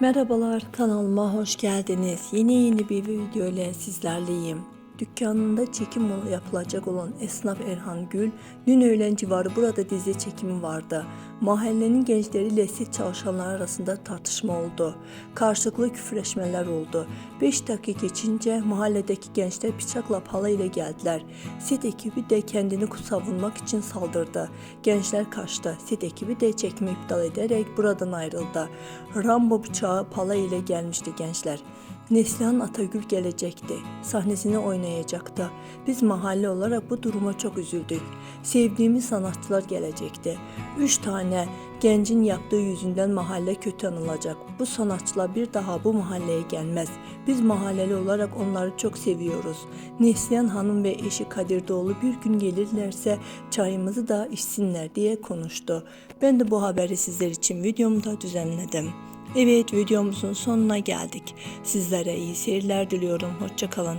Merhabalar kanalıma hoş geldiniz. Yeni yeni bir video ile sizlerleyim. Dükkanında çekim yapılacak olan esnaf Erhan Gül, dün öğlen civarı burada dizi çekimi vardı. Mahallenin gençleriyle set çalışanlar arasında tartışma oldu. Karşılıklı küfürleşmeler oldu. 5 dakika geçince mahalledeki gençler bıçakla pala ile geldiler. Set ekibi de kendini savunmak için saldırdı. Gençler kaçtı. Set ekibi de çekimi iptal ederek buradan ayrıldı. Rambo bıçağı pala ile gelmişti gençler. Neslihan Atagül gelecekti. Sahnesini oynayacaktı. Biz mahalle olarak bu duruma çok üzüldük. Sevdiğimiz sanatçılar gelecekti. Üç tane gencin yaptığı yüzünden mahalle kötü anılacak. Bu sanatçılar bir daha bu mahalleye gelmez. Biz mahalleli olarak onları çok seviyoruz. Neslihan Hanım ve eşi Kadir Doğulu bir gün gelirlerse çayımızı da içsinler diye konuştu. Ben de bu haberi sizler için videomda düzenledim. Evet videomuzun sonuna geldik. Sizlere iyi seyirler diliyorum. Hoşçakalın.